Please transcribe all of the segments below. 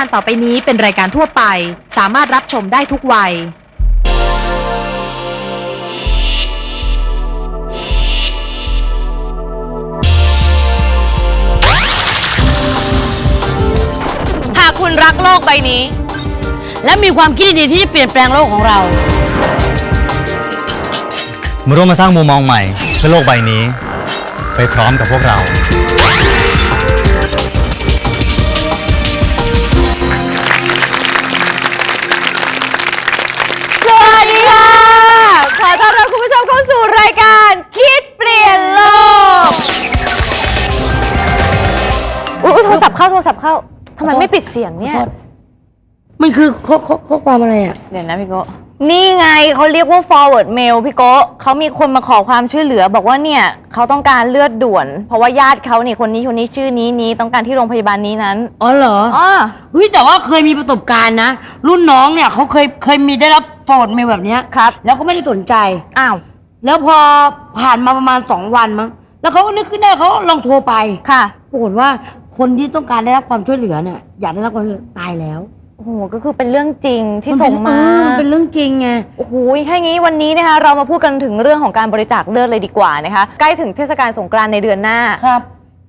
การต่อไปนี้เป็นรายการทั่วไป สามารถรับชมได้ทุกวัย หากคุณรักโลกใบนี้ และมีความคิดดีๆที่จะเปลี่ยนแปลงโลกของเรา มาร่วมมาสร้างมุมมองใหม่เพื่อโลกใบนี้ ไปพร้อมกับพวกเราาโทรศัพท์เข้าทำไมไม่ปิดเสียงเนี่ย มันคือข้อข้อข้อความอะไรอะ เดี๋ยวนะพี่โกะนี่ไงเขาเรียกว่า forward mail พี่โกะเขามีคนมาขอความช่วยเหลือ บอกว่าเนี่ยเขาต้องการเลือดด่วน เพราะว่าญาติเขาเนี่ยคนนี้คนนี้ชื่อนี้นี้ต้องการที่โรงพยาบาลนี้นั้นอ๋อเหรอ อ๋อเฮ้ยแต่ว่าเคยมีประสบการณ์นะ รุ่นน้องเนี่ยเขาเคยเคยมีได้รับโฟนเมลแบบเนี้ย ครับ แล้วก็ไม่ได้สนใจ อ้าว แล้วพอผ่านมาประมาณสองวันมั้งแล้วเขาก็นึกขึ้นได้เขาลองโทรไปค่ะปรากฏว่าคนที่ต้องการได้รับความช่วยเหลือเนี่ยอยากได้รับความช่วยเหลือตายแล้วโอ้โหก็คือเป็นเรื่องจริงที่นส่เป็งนมาเออมันเป็นเรื่องจริงไง โอ้โหแค่นี้วันนี้นะคะ เรามาพูดกันถึงเรื่องของการบริจาคเลือดเลยดีกว่านะคะ ใกล้ถึงเทศกาลสงกรานต์ในเดือนหน้า ครับ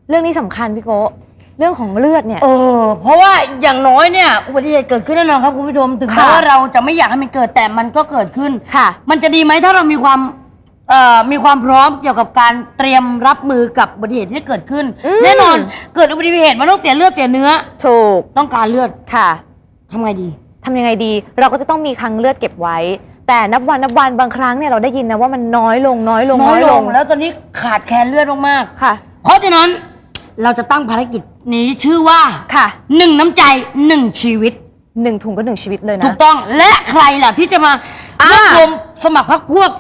เรื่องนี้สำคัญพี่โกะเรื่องของเลือดเนี่ย เออ เพราะว่าอย่างน้อยเนี่ยอุบัติเหตุเกิดขึ้นแน่นอนครับคุณผู้ชม ถึงแม้ค่ะ ว่าเราจะไม่อยากให้มันเกิดแต่มันก็เกิดขึ้น ค่ะ มันจะดีไหมถ้าเรามีความ เอ่อมีความพร้อมเกี่ยวกับการเตรียมรับมือกับอุบัติเหตุที่เกิดขึ้น อืม แน่นอนเกิดอุบัติเหตุมันต้องเสียเลือดเสียเนื้อ ถูกต้องการเลือดค่ะ ทำไงดี ทำยังไงดีเราก็จะต้องมีคลังเลือดเก็บไว้ แต่นับวันนับวันบางครั้งเนี่ยเราได้ยินนะว่ามันน้อยลงน้อยลงน้อยลงแล้วตอนนี้ขาดแคลนเลือดมากค่ะ ๆเพราะฉะนั้นเราจะตั้งภารกิจนี้ชื่อว่าค่ะหนึ่งน้ำใจหนึ่งชีวิต หนึ่งถุงก็หนึ่งชีวิตเลยถูนะกต้องและใครล่ะที่จะมาอ่ารวบรวมสมัครพรรคพวก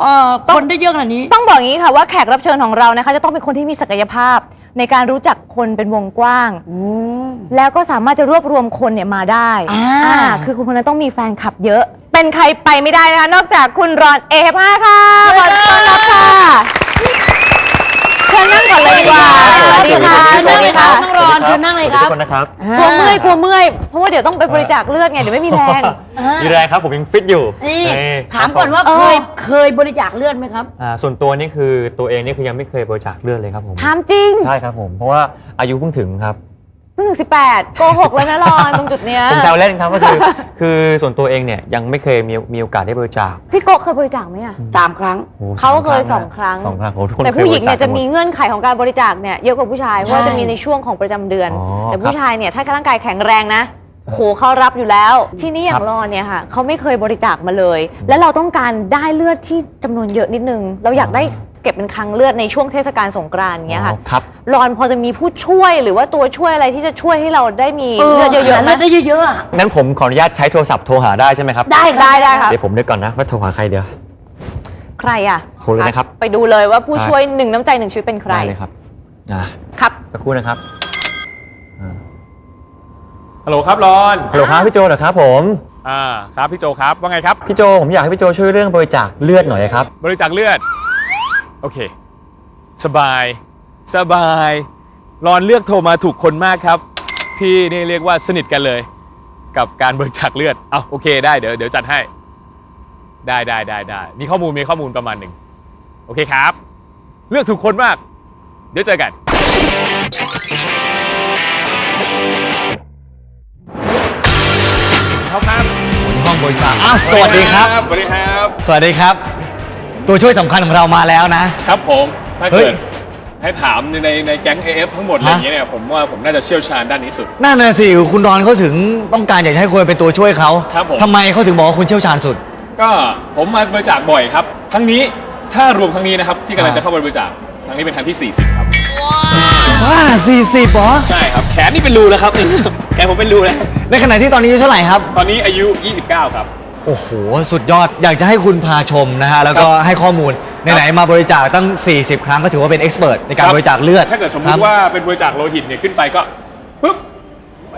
เอ่อคนได้เยอะขนาดนี้ ต้องบอกอย่างนี้ค่ะว่าแขกรับเชิญของเรานะคะจะต้องเป็นคนที่มีศักยภาพ ในการรู้จักคนเป็นวงกว้าง แล้วก็สามารถจะรวบรวมคนเนี่ยมาได้อ่าคือคุณคนนั้นต้องมีแฟนคลับเยอะ เป็นใครไปไม่ได้นะคะ นอกจากคุณรอนเอฟห้าค่ะขอต้อนรับค่ะเชิญนั่งก่อนเลย ดีกว่าสวัสดีค่ะเชิญนั่งเลยครับสน้วัองสดีรอนเชิญนั่งเลยครับทุกคนนะครับกลัวเมื่อยกลัวเมื่อยเพราะว่าเดี๋ยวต้องไปบริจาคเลือดไงเดี๋ยวไม่มีแรงมีแรงครับผมยังฟิตอยู่นี่เอ้ยถามก่อนว่าเออเคยเคยบริจาคเลือดไหมครับอ่าส่วนตัวนี่คือตัวเองนี่คือยังไม่เคยบริจาคเลือดเลยครับผมถามจริงใช่ครับผมเพราะว่าอายุเพิ่งถึงครับเพิ่งถึงสิบแปดโกหกแล้วนะรอนตรงจุดเนี้ยผมแซวเล่นครับก็คือ คือส่วนตัวเองเนี่ยยังไม่เคยมีมีโอกาสได้บริจาคพี่โกะเคยบริจาคไหมอะสามครั้ง โอ้โหเขาเคยนะสองครั้ง สองครั้งโอ้โหทุกคนแต่คผู้หญิงเนี่ยบริจะกมีเงื่อนไขของการบริจาคเนี่ยเยอะกว่าผู้ชายเพราะว่าจะมีในช่วงของประจำเดือน อ๋อแต่ครัผู้บชายเนี่ยถ้าร่างกายแข็งแรงนะโอ้โหเขารับอยู่แล้ว ที่นี่อย่าครังบ รอนเนี่ยค่ะเขาไม่เคยบริจาคมาเลย แล้วเราต้องการได้เลือดที่จำนวนเยอะนิดนึง เราอยากได้ เก็บเป็นคลังเลือดในช่วงเทศกาลสงกรานต์อย่างเงี้ยค่ะอ๋อครับ รอนพอจะมีผู้ช่วยหรือว่าตัวช่วยอะไรที่จะช่วยให้เราได้มีเลือดเยอะๆไหม เลือดได้เยอะๆอะงั้นผมขออนุญาตใช้โทรศัพท์โทรหาได้ใช่ไหมครับ ได้ครับได้ได้ครับเดี๋ยวผมนึกก่อนนะว่าโทรหาใครเดี๋ยว ใครอะโทรเลยนะครับ ไปดูเลยว่าผู้ช่วยหนึ่งน้ำใจหนึ่งชีวิตเป็นใครได้เลยครับอ่าครับ สักครู่นะครับอ่าฮัลโหลครับรอน ฮัลโหลครับพี่โจเหรอครับผมอ่าครับพี่โจครับว่าไงครับ พี่โจผมอยากให้พี่โจช่วยเรื่องบริจาคเลือดหน่อยครับ บริจาคเลือด โอเค สบาย สบายรอนเลือกโทรมาถูกคนมากครับ พี่นี่เรียกว่าสนิทกันเลย กับการบริจาคเลือดเอาโอเคได้เดี๋ยวเดี๋ยวจัดให้ ได้ได้ได้ได้มีข้อมูลมีข้อมูลประมาณหนึ่งโอเคครับ เลือกถูกคนมาก เดี๋ยวเจอกัน ครับครับห้องบริจาคอ้าวสวัสดีครับ สวัสดีครับ สวัสดีครับ ตัวช่วยสำคัญของเรามาแล้วนะ ครับผม ถ้าเฮ้เกิยดให้ถามในในในแก๊ง AF ทั้งหมดอะไรอย่างเงี้ยเนี่ยผมว่าผมน่าจะเชี่ยวชาญด้านนี้สุด นั่นน่ะสิคุณรอนเขาถึงต้องการอยากจะให้คุณเป็นตัวช่วยเขาครับผม ทำไมเขาถึงบอกว่าคุณเชี่ยวชาญสุด ก็ผมมาบริจาคบ่อยครับ ครั้งนี้ถ้ารวมครั้งนี้นะครับ ที่กำลังอ่าจะเข้าไปบริจาคครั้งนี้เป็นครั้งที่ 40 ครับ ว้าสี่สิบเหรอใช่ครับ แขนนี่เป็นรูแล้วครับ แขนผมเป็นรูแล้ว ในขณะที่ตอนนี้อายุเท่าไหร่ครับ ตอนนี้อายุ 29 ครับ โอ้โห สุดยอดอยากจะให้คุณพาชมนะฮะ แล้วก็ให้ข้อมูล ไหน ๆ มาบริจาคตั้ง 40 ครั้งก็ถือว่าเป็นเอ็กซ์เพรสในการครับบริจาคเลือดถ้าเกิดสมมครัติบ ว่าเป็นบริจาคโลหิตเนี่ยขึ้นไปก็ปุ๊บ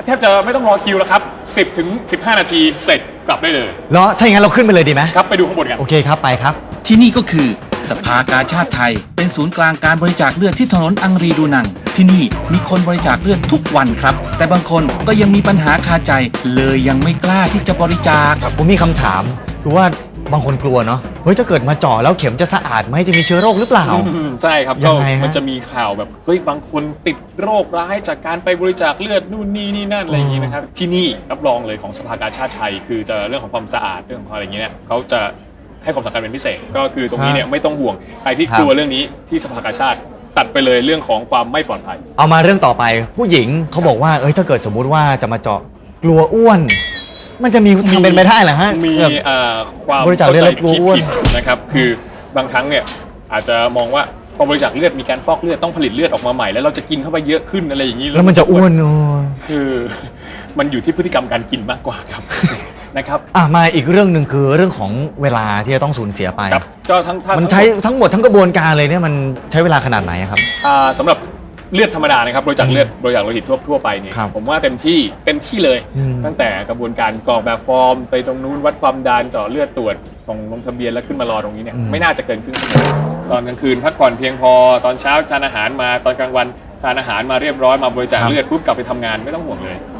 แทบจะไม่ต้องรอคิวแล้วครับ 10ถึง15 นาทีเสร็จกลับได้เลยเนาะถ้าอย่างนั้นเราขึ้นไปเลยดีไหมครับไปดูข้างบนกัน โอเคครับไปครับ ที่นี่ก็คือ สภากาชาติไทย เป็นศูนย์กลางการบริจาคเลือดที่ถนนอังรีดูนัง ที่นี่มีคนบริจาคเลือดทุกวันครับ แต่บางคนก็ยังมีปัญหาคาใจ เลยยังไม่กล้าที่จะบริจาค ผมมีคำถามคือว่าบางคนกลัวเนาะเฮ้ยถ้าเกิดมาเจาะแล้วเข็มจะสะอาดไหมจะมีเชื้อโรคหรือเปล่า อืมใช่ครับยัก็งไงฮะ มันจะมีข่าวแบบเฮ้ยบางคนติดโรคร้ายจากการไปบริจาคเลือดนู่นนี่นี่นั่นอะไรอย่างนี้นะครับที่นี่รับรองเลยของสภากาชาติไทย คือจะเรื่องของความสะอาดเรื่องของอะไรอย่างเงี้ยเนี่ยเขาจะ ให้ความสำคัญเป็นพิเศษ ก็คือตรงนี้เนี่ยไม่ต้องห่วงใครที่กลัวเรื่องนี้ที่สภากาชาติตัดไปเลยเรื่องของความไม่ปลอดภัย เอามาเรื่องต่อไป ผู้หญิงเขาบอกว่าเอ้ยถ้าเกิดสมมุติว่าจะมาเจาะกลัวอ้วน มันจะมีทางเป็นไปได้เหรอฮะมีแบบเอ่อความบริจาคเลือดเข้าใจแล้วกลัวที่อ้วนผิดนะครับ คือบางครั้งเนี่ยอาจจะมองว่าพอบริจาคเลือดมีการฟอกเลือดต้องผลิตเลือดออกมาใหม่แล้วเราจะกินเข้าไปเยอะขึ้นอะไรอย่างนี้แล้วมันจะอ้วนเนอะคือ มันอยู่ที่พฤติกรรมการกินมากกว่าครับ นะครับ อะมาอีกเรื่องหนึ่งคือเรื่องของเวลาที่จะต้องสูญเสียไป ครับก็ทั้งถ้ามันทั้งใช้หดทั้งหมดทั้งกระบวนการเลยเนี่ยมันใช้เวลาขนาดไหนอะครับ อ่าสำหรับเลือดธรรมดานะครับบริจาคเลือดบริจาคโลหิตทั่วทั่วไปเนี่ยครับผมว่าเต็มที่เต็มที่เลย อืม ตั้งแต่กระบวนการกรอกแบบฟอร์ม ไปตรงนู้นวัดความดันเจาะเลือดตรวจส่งลงทะเบียนแล้วขึ้นมารอตรงนี้เนี่ยไม่น่าจะเกินครึ่งชั่วโมงตอนกลางคืนพักผ่อนเพียงพอตอนเช้าทานอาหารมาตอนกลางวันทานอาหารมาเรียบร้อยมาบริจาคเลือดปุ๊บกลับไปทำงานไม่ต้องห่วงเลยอ๋อ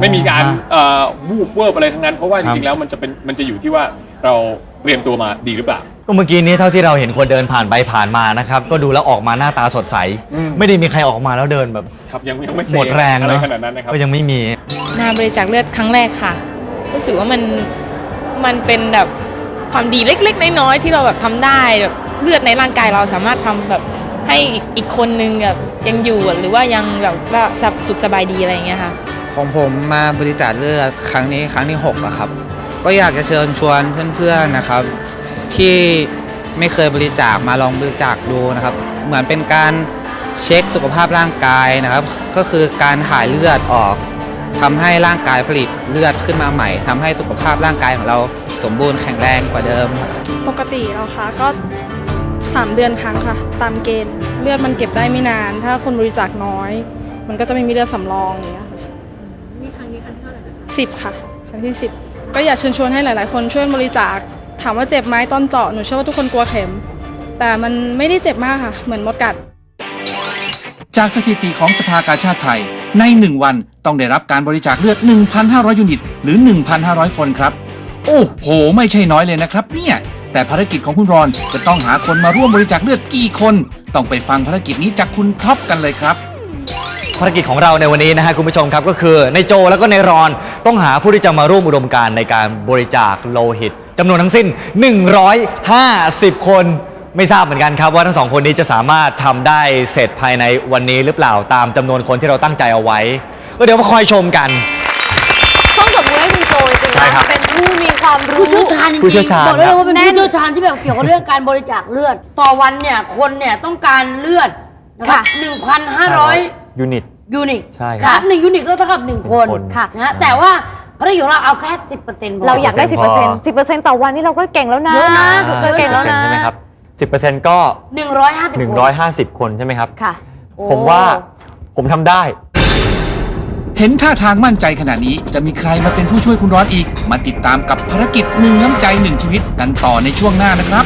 ไม่มีการฮะเอ่อวูบเวิร์บอะไรทั้งนั้น เพราะว่าคจรับริงๆแล้วมันจะเป็นมันจะอยู่ที่ว่าเราเตรียมตัวมาดีหรือเปล่าก็เมื่อกี้นี้เท่าที่เราเห็นคนเดินผ่านไปผ่านมานะครับ ก็ดูแล้วออกมาหน้าตาสดใสอืมไม่ได้มีใครออกมาแล้วเดินแบบครับยังยังไม่เซหมดแรงอะไรเนาะขนาดนั้นนะครับก็ยังไม่มีมาบริจาคเลือดครั้งแรกค่ะ รู้สึกว่ามันมันเป็นแบบความดีเล็ก ๆ น้อยๆที่เราแบบทำได้แบบเลือดในร่างกายเราสามารถทำแบบให้อีกอีกคนนึงแบบยังอยู่หรือว่ายังแบบว่าสุขสบายดีอะไรอย่างเงี้ยค่ะ ของผมมาบริจาคเลือดครั้งนี้ครั้งที่6อะครับ ก็อยากจะเชิญชวนเพื่อนๆนะครับ ที่ไม่เคยบริจาคมาลองบริจาคดูนะครับ เหมือนเป็นการเช็คสุขภาพร่างกายนะครับ ก็คือการถ่ายเลือดออกทำให้ร่างกายผลิตเลือดขึ้นมาใหม่ทำให้สุขภาพร่างกายของเราสมบูรณ์แข็งแรงกว่าเดิมครับปกติเราคะก็ 3 เดือนครั้งค่ะ ตามเกณฑ์เลือดมันเก็บได้ไม่นาน ถ้าคนบริจาคน้อย มันก็จะไม่มีเลือดสำรองอย่างเงี้ย 10 ค่ะ ครั้งที่ 10 ก็อยากเชิญชวนให้หลาย ๆ คนช่วยบริจาค ถามว่าเจ็บไหมตอนเจาะหนูเชื่อว่าทุกคนกลัวเข็ม แต่มันไม่ได้เจ็บมากค่ะ เหมือนมดกัด จากสถิติของสภากาชาติไทย ใน 1 วันต้องได้รับการบริจาคเลือด 1,500 ยูนิต หรือ 1,500 คนครับ โอ้โห ไม่ใช่น้อยเลยนะครับ เนี่ย แต่ภารกิจของคุณรอนจะต้องหาคนมาร่วมบริจาคเลือดกี่คน ต้องไปฟังภารกิจนี้จากคุณท็อปกันเลยครับ ภารกิจของเราในวันนี้นะฮะคุณผู้ชมครับก็คือในโจแล้วก็ในรอนต้องหาผู้ที่จะมาร่วมอุดมการณ์ในการบริจาคโลหิตจำนวนทั้งสิ้น 150 คนไม่ทราบเหมือนกันครับว่าทั้งสองคนนี้จะสามารถทำได้เสร็จภายในวันนี้หรือเปล่าตามจำนวนคนที่เราตั้งใจเอาไว้ ก็เดี๋ยวมาคอยชมกัน ต้องตบมือให้คุณโจจริงๆใช่นะครับเป็นผู้มีความรู้ ผู้เชี่ยวชาญจริงผู้เชี่ยวชาญ บอกได้เลยว่าเป็นแน่ผู้นเชี่ยวชาญที่แบบเกี่ยวกับเรื่องการบริจาคเลือด ต่อวันเนี่ยคนเนี่ยต้องการเลือดนะครับค่ะ หนึ่งพันห้าร้อยยูนิต ยูนิตใช่ครับครับหนึ่งยูนิตก็เท่ากับหนึ่งคนคนค่ะ นะฮะแต่ว่าภารกิจของเราเอาแค่สิบเปอร์เซ็นต์ เราอยากได้ 10% 10% 10%ต่อวันนี่เราก็เก่งแล้วนะเยอะนะเราเก่งแล้วนะใช่ไหมครับ10%ก็หนึ่งร้อยห้าสิบคน150คนใช่ไหมครับ ค่ะผมว่าผมทำได้ เห็นท่าทางมั่นใจขนาดนี้จะมีใครมาเป็นผู้ช่วยคุณร้อนอีก มาติดตามกับภารกิจหนึ่งน้ำใจหนึ่งชีวิตกันต่อในช่วงหน้านะครับ